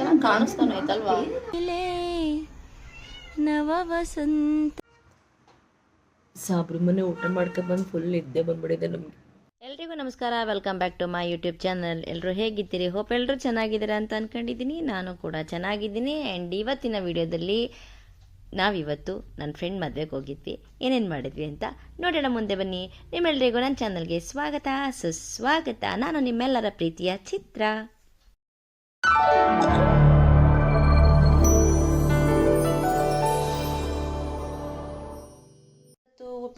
ಚೆನ್ನಾಗಿ ಕಾಣಿಸ್ತಾನೆ ಆಯ್ತಲ್ವಾ ನವ ವಸಂತ ಸಾಬ್ರು ಮನೆ ಊಟ ಮಾಡ್ಕೊಂಡು ಬಂದು ಫುಲ್ ಇದ್ದೆ ಬಂದ್ಬಿಡಿದೆ ನಮ್ಗೆ. ಎಲ್ರಿಗೂ ನಮಸ್ಕಾರ welcome back to my YouTube channel ಎಲ್ಲರೂ ಹೇಗಿದ್ದೀರಿ? ಹೋಪ್ ಎಲ್ಲರೂ ಚೆನ್ನಾಗಿದ್ದೀರಾ ಅಂತ ಅನ್ಕೊಂಡಿದ್ದೀನಿ. ನಾನು ಕೂಡ ಚೆನ್ನಾಗಿದ್ದೀನಿ. ಆ್ಯಂಡ್ ಇವತ್ತಿನ ವಿಡಿಯೋದಲ್ಲಿ ನಾವಿವತ್ತು ನನ್ನ ಫ್ರೆಂಡ್ ಮದುವೆಗೆ ಹೋಗಿದ್ವಿ. ಏನೇನು ಮಾಡಿದ್ವಿ ಅಂತ ನೋಡೋಣ. ಮುಂದೆ ಬನ್ನಿ. ನಿಮ್ಮೆಲ್ಲರಿಗೂ ನನ್ನ ಚಾನಲ್ಗೆ ಸ್ವಾಗತ. ಸುಸ್ವಾಗತ. ನಾನು ನಿಮ್ಮೆಲ್ಲರ ಪ್ರೀತಿಯ ಚಿತ್ರ.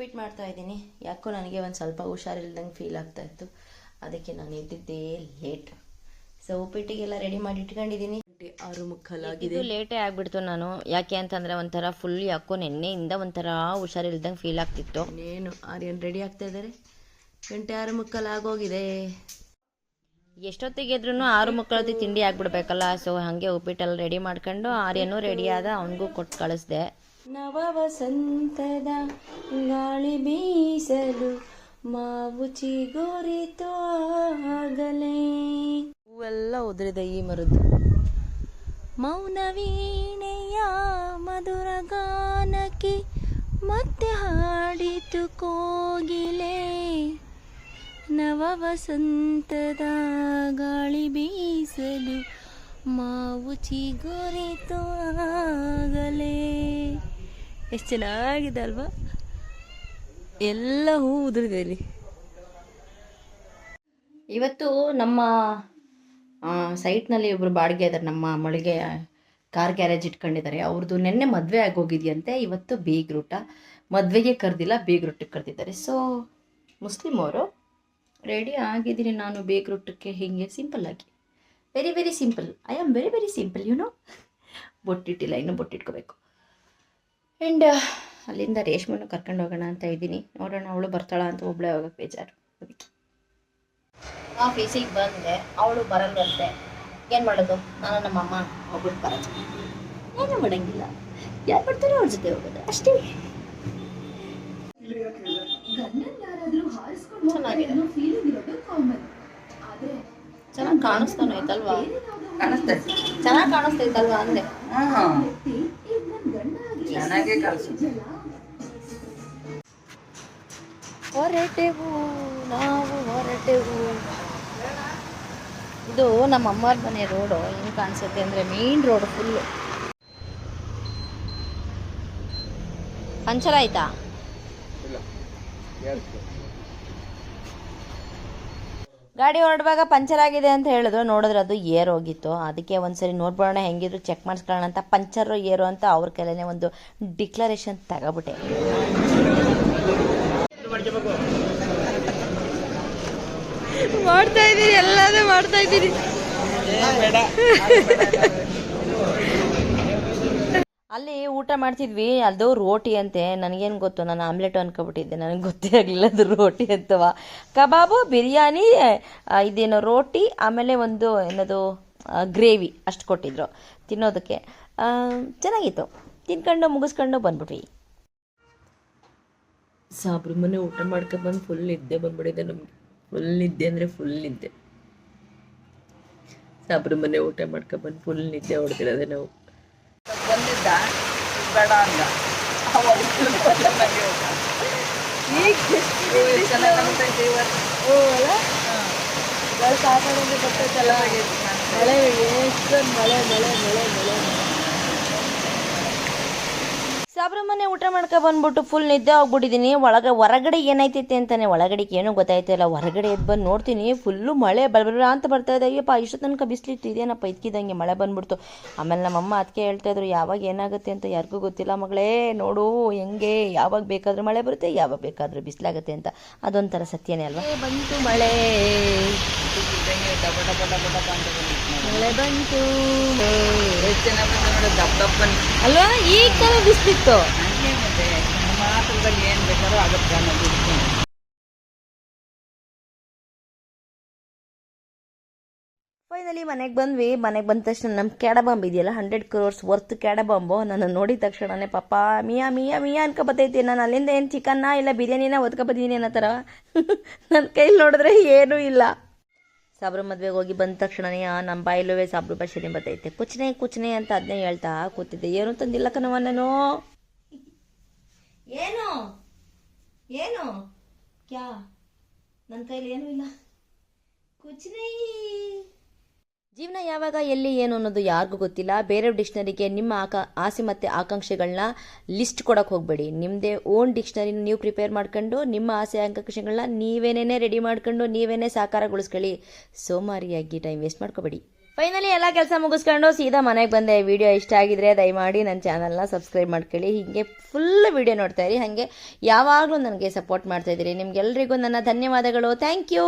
ಉಪ್ಪಿಟ್ಟು ಮಾಡ್ತಾ ಇದ್ದೀನಿ. ಯಾಕೋ ನನಗೆ ಒಂದು ಸ್ವಲ್ಪ ಹುಷಾರಿಲ್ದಂಗೆ ಫೀಲ್ ಆಗ್ತಾ ಇತ್ತು. ಅದಕ್ಕೆ ನಾನು ಎದ್ದಿದ್ದೇ ಲೇಟ್ ಸೊ ಉಪ್ಪಿಟ್ಟಿಗೆಲ್ಲ ರೆಡಿ ಮಾಡಿ ಇಟ್ಕೊಂಡಿದ್ದೀನಿ. ಆರು ಮುಖಲಾಗಿದೆ ಇದು ಲೇಟೇ ಆಗ್ಬಿಡ್ತು ನಾನು. ಯಾಕೆ ಅಂತಂದ್ರೆ ಒಂಥರ ಫುಲ್ ಯಾಕೋ ನೆನ್ನೆಯಿಂದ ಒಂಥರ ಹುಷಾರಿಲ್ದಂಗೆ ಫೀಲ್ ಆಗ್ತಿತ್ತು. ಏನು ಆರ್ಯನ್ ರೆಡಿ ಆಗ್ತಾ ಇದ್ದಾರೆ. ಗಂಟೆ ಆರು ಮುಕ್ಕಲ್ ಆಗೋಗಿದೆ. ಎಷ್ಟೊತ್ತಿಗೆ ಇದ್ರೂ ಆರು ಮಕ್ಕಳದ್ದು ತಿಂಡಿ ಆಗ್ಬಿಡ್ಬೇಕಲ್ಲ. ಸೊ ಹಾಗೆ ಉಪ್ಪಿಟ್ಟೆಲ್ಲ ರೆಡಿ ಮಾಡ್ಕೊಂಡು ಆರ್ಯನೂ ರೆಡಿಯಾದ ಆದ ಅವನಿಗೂ ಕೊಟ್ಟು ಕಳಿಸ್ದೆ. ನವ ವಸಂತದ ಗಾಳಿ ಬೀಸಲು ಮಾವು ಚಿಗುರಿತು ಆಗಲೇ. ಹೂವೆಲ್ಲ ಉದುರಿದೆ ಈ ಮರುದು. ಮೌನ ವೀಣೆಯ ಮಧುರ ಗಾನಕ್ಕೆ ಮತ್ತೆ ಹಾಡಿತು ಕೋಗಿಲೆ. ನವ ವಸಂತದ ಗಾಳಿ ಬೀಸಲು ಮಾವು ಚಿಗುರಿತು ಆಗಲೇ. ಎಷ್ಟು ಚೆನ್ನಾಗಿದೆ ಅಲ್ವಾ? ಎಲ್ಲ ಹೂ ಉದುರಿದೆ ಇಲ್ಲಿ. ಇವತ್ತು ನಮ್ಮ ಸೈಟ್ನಲ್ಲಿ ಒಬ್ಬರು ಬಾಡಿಗೆ ಇದ್ದಾರೆ ನಮ್ಮ ಮಳಿಗೆ ಕಾರ್ ಗ್ಯಾರೇಜ್ ಇಟ್ಕೊಂಡಿದ್ದಾರೆ. ಅವ್ರದ್ದು ನಿನ್ನೆ ಮದುವೆ ಆಗೋಗಿದೆಯಂತೆ. ಇವತ್ತು ಬೀಗ್ರೂಟ ಮದುವೆಗೆ ಕರೆದಿಲ್ಲ ಬೀಗ್ರೂಟಕ್ಕೆ ಕರೆದಿದ್ದಾರೆ. ಸೊ ಮುಸ್ಲಿಮ್ ಅವರು ರೆಡಿ ಆಗಿದ್ದೀನಿ ನಾನು ಬೀಗ್ರೂಟಕ್ಕೆ ಹೀಗೆ ಸಿಂಪಲ್ ಆಗಿ. Very very simple I am very very simple you know ಬೊಟ್ಟಿಟ್ಟಿಲ್ಲ, ಇನ್ನೂ ಬೊಟ್ಟಿಟ್ಕೋಬೇಕು. ಆ್ಯಂಡ್ ಅಲ್ಲಿಂದ ರೇಷ್ಮನ್ನು ಕರ್ಕೊಂಡು ಹೋಗೋಣ ಅಂತ ಇದ್ದೀನಿ. ನೋಡೋಣ ಅವಳು ಬರ್ತಾಳ ಅಂತ ಒಬ್ಬಳೇ ಹೋಗೋಕೆ ಬೇಜಾರು. ಅದಕ್ಕೆ. ಆಫೀಸಿಗೆ ಬಂದೆ. ಅವಳು ಬರಲ್ಲಂತೆ ಏನು ಮಾಡೋದು? ನಾನು ನಮ್ಮ ಅಮ್ಮ ಒಬ್ಬಳು ಬರೋದು ಏನೂ ಮಾಡಂಗಿಲ್ಲ. ಯಾರು ಬರ್ತಾರೋ ಅವ್ರ ಜೊತೆ ಹೋಗೋದು. ಅಷ್ಟೇ. ಚೆನ್ನಾಗಿ ಕಾಣಿಸ್ತಾನೆ ಆಯ್ತಲ್ವಾ ಚೆನ್ನಾಗಿ ಕಾಣಿಸ್ತೈತಲ್ವಾ ಅಂದೆ. ಚೆನ್ನಾಗೇ ಕಳಿಸು ಹೊರಟೆವು ನಾವು ಹೊರಟೆವು. ಇದು ನಮ್ಮ ಅಮ್ಮರ ಮನೆ ರೋಡು ಹೆಂಗೆ ಕಾಣಿಸುತ್ತೆ ಅಂದ್ರೆ ಮೇನ್ ರೋಡ್ ಫುಲ್ಲು ಪಂಚರ್ ಆಯ್ತಾ? ಗಾಡಿ ಹೊರಡುವಾಗ ಪಂಚರ್ ಆಗಿದೆ ಅಂತ ಹೇಳಿದ್ರು. ನೋಡಿದ್ರೆ ಅದು ಏರ್ ಹೋಗಿತ್ತು. ಅದಕ್ಕೆ ಒಂದ್ಸರಿ ನೋಡ್ಬೋಣ ಹೆಂಗಿದ್ರು ಚೆಕ್ ಮಾಡಿಸ್ಕೊಳ್ಳೋಣ ಅಂತ ಪಂಚರ್ ಏರು ಅಂತ ಅವ್ರ ಕೈಲೇ ಒಂದು ಡಿಕ್ಲರೇಷನ್ ತಗೋಬಿಟ್ಟೆ. ಮಾಡ್ತಾ ಇದ್ದೀರಿ ಎಲ್ಲದೂ ಮಾಡ್ತಾ ಇದ್ದೀರಿ ಅಲ್ಲಿ ಊಟ ಮಾಡ್ತಿದ್ವಿ, ಅದು ರೋಟಿ ಅಂತೆ. ನನಗೇನು ಗೊತ್ತು, ನಾನು ಆಮ್ಲೆಟ್ ಅನ್ಕೊಬಿಟ್ಟಿದ್ದೆ. ನನಗೆ ಗೊತ್ತೇ ಆಗಲಿಲ್ಲ ಅದು ರೋಟಿ ಅಂತವ. ಕಬಾಬು, ಬಿರಿಯಾನಿ ಇದೇನು ರೋಟಿ, ಆಮೇಲೆ ಒಂದು ಏನದು ಗ್ರೇವಿ ಅಷ್ಟು ಕೊಟ್ಟಿದ್ರು ತಿನ್ನೋದಕ್ಕೆ. ಚೆನ್ನಾಗಿತ್ತು. ತಿನ್ಕೊಂಡು, ಮುಗಿಸ್ಕೊಂಡು ಬಂದ್ಬಿಟ್ವಿ. ಸಾಬ್ರ ಮನೆ ಊಟ ಮಾಡ್ಕೊಂಡು ಬಂದು ಫುಲ್ ನಿದ್ದೆ ಬಂದ್ಬಿಟ್ಟಿದೆ ನಮಗೆ. ಫುಲ್ ನಿದ್ದೆ ಅಂದರೆ ಫುಲ್ ನಿದ್ದೆ. ಸಾಬ್ರ ಮನೆ ಊಟ ಮಾಡ್ಕೊಂಡು ಬಂದು ಫುಲ್ ನಿದ್ದೆ ಹೊಡೆದಿರೋದೆ ನಾವು. ಬೇಡ ಅಂದ. ಚೆನ್ನಾಗಿ ಕಾಣ್ತೈತೆ ಇವತ್ತು ಮಳೆ ಎಷ್ಟೊಂದು ಮಳೆ ಮಳೆ ಮಳೆ ಮಳೆ. ಸಾಬ್ರಮನೆ ಊಟ ಮಾಡ್ಕೊ ಬಂದ್ಬಿಟ್ಟು ಫುಲ್ ನಿದ್ದೆ ಹೋಗ್ಬಿಟ್ಟಿದ್ದೀನಿ ಒಳಗೆ, ಹೊರಗಡೆ ಏನೈತೈತೆ ಅಂತಾನೆ ಒಳಗಡೆ ಏನೂ ಗೊತ್ತಾಯ್ತಿಲ್ಲ. ಹೊರಗಡೆ ಎದ್ದು ಬಂದು ನೋಡ್ತೀನಿ ಫುಲ್ಲು ಮಳೆ ಬಲಬಲ ಅಂತ ಬರ್ತಾ ಇದೆ. ಅಯ್ಯಪ್ಪ, ಇಷ್ಟು ತನಕ ಬಿಸಿಲಿತ್ತು, ಇದೇನಪ್ಪ ಇದ್ಕಿದಂಗೆ ಮಳೆ ಬಂದ್ಬಿಡ್ತು. ಆಮೇಲೆ ನಮ್ಮಮ್ಮ ಅದಕ್ಕೆ ಹೇಳ್ತಾ ಇದ್ರು, ಯಾವಾಗ ಏನಾಗುತ್ತೆ ಅಂತ ಯಾರಿಗೂ ಗೊತ್ತಿಲ್ಲ ಮಗಳೇ, ನೋಡು ಹೆಂಗೆ, ಯಾವಾಗ ಬೇಕಾದರೂ ಮಳೆ ಬರುತ್ತೆ, ಯಾವಾಗ ಬೇಕಾದರೂ ಬಿಸಿಲಾಗುತ್ತೆ ಅಂತ. ಅದೊಂಥರ ಸತ್ಯನೇ ಅಲ್ವಾ? ಬಂತು ಮಳೆ. ಪಟ ಪಟ ಬಂತು ಎಷ್ಟು ಚೆನ್ನಾಗಿ ಬಂದ ನೋಡಿ ದಪ್ಪ ದಪ್ಪ ಅಲ್ವಾ? ಈಗ ತಾನೇ ಬಿಸಿಲಿತ್ತು. ಹಂಗೆ ಮತ್ತೆ ನಮ್ಮ ಏನು ಬೇಕಾದ್ರೂ ಆಗುತ್ತೆ ಅನ್ನೋದು. ಫೈನಲಿ ಮನೆಗೆ ಬಂದ್ವಿ. ಮನೆಗೆ ಬಂದ ತಕ್ಷಣ ನಮ್ ಕ್ಯಾಡ ಬಾಂಬ್ ಇದೆಯಲ್ಲ ಹಂಡ್ರೆಡ್ ಕ್ರೋರ್ಸ್ ವರ್ತ್ ಕ್ಯಾಡ ಬಾಂಬು ನಾನು ನೋಡಿದ ತಕ್ಷಣನೇ ಪಾಪ, ಮಿಯಾ ಮಿಯಾ ಮಿಯಾ ಅನ್ಕೊ ಬತ್ತೈತಿ ನಾನು ಅಲ್ಲಿಂದ ಏನು ಚಿಕನ್ನ ಇಲ್ಲ ಬಿರಿಯಾನಿನ ಒದ್ಕೊ ಬಂದಿದ್ದೀನಿ ಅನ್ನೋ ನನ್ನ ಕೈಲಿ ನೋಡಿದ್ರೆ ಏನೂ ಇಲ್ಲ. ಸಾಬ್ರ ಮದ್ವೆಗೆ ಹೋಗಿ ಬಂದ ತಕ್ಷಣನೇ ನಮ್ಮ ಬಾಯಿಲುವೆ ಸಾಬ್ರು ಭಾಷೆನೇ ಬರ್ತೈತೆ. ಕುಚ್ನೆ ಕುಚ್ನೆ ಅಂತ ಅದನ್ನೇ ಹೇಳ್ತಾ ಕೂತಿದ್ದೆ. ಏನು ತಂದಿಲ್ಲ ಕಣವ ನಾನು? ಏನು? ಏನು? ಕ್ಯಾ? ನನ್ನ ಕೈಲಿ ಏನೂ ಇಲ್ಲ. ಕುಚನೆ ಜೀವನ ಯಾವಾಗ, ಎಲ್ಲಿ, ಏನು ಅನ್ನೋದು ಯಾರಿಗೂ ಗೊತ್ತಿಲ್ಲ. ಬೇರೆ ಡಿಕ್ಷನರಿಗೆ ನಿಮ್ಮ ಆಕ, ಆಸೆ ಮತ್ತು ಆಕಾಂಕ್ಷೆಗಳನ್ನ ಲಿಸ್ಟ್ ಕೊಡೋಕೆ ಹೋಗಬೇಡಿ. ನಿಮ್ಮದೇ ಓನ್ ಡಿಕ್ಷನರಿನ ನೀವು ಪ್ರಿಪೇರ್ ಮಾಡ್ಕೊಂಡು, ನಿಮ್ಮ ಆಸೆ ಆಕಾಂಕ್ಷೆಗಳನ್ನ ನೀವೇನೇ ರೆಡಿ ಮಾಡ್ಕೊಂಡು, ನೀವೇನೇ ಸಾಕಾರಗೊಳಿಸ್ಕೊಳ್ಳಿ. ಸೋಮಾರಿಯಾಗಿ ಟೈಮ್ ವೇಸ್ಟ್ ಮಾಡ್ಕೋಬೇಡಿ. ಫೈನಲಿ ಎಲ್ಲ ಕೆಲಸ ಮುಗಿಸ್ಕೊಂಡು ಸೀದಾ ಮನೆಗೆ ಬಂದೆ. ವಿಡಿಯೋ ಇಷ್ಟ ಆಗಿದ್ರೆ ದಯಮಾಡಿ ನನ್ನ ಚಾನಲ್ನ ಸಬ್ಸ್ಕ್ರೈಬ್ ಮಾಡ್ಕೊಳ್ಳಿ. ಹೀಗೆ ಫುಲ್ ವಿಡಿಯೋ ನೋಡ್ತಾ ಇರಿ. ಹಾಗೆ ಯಾವಾಗಲೂ ನನಗೆ ಸಪೋರ್ಟ್ ಮಾಡ್ತಾ ಇದ್ದೀರಿ. ನಿಮಗೆಲ್ಲರಿಗೂ ನನ್ನ ಧನ್ಯವಾದಗಳು. Thank you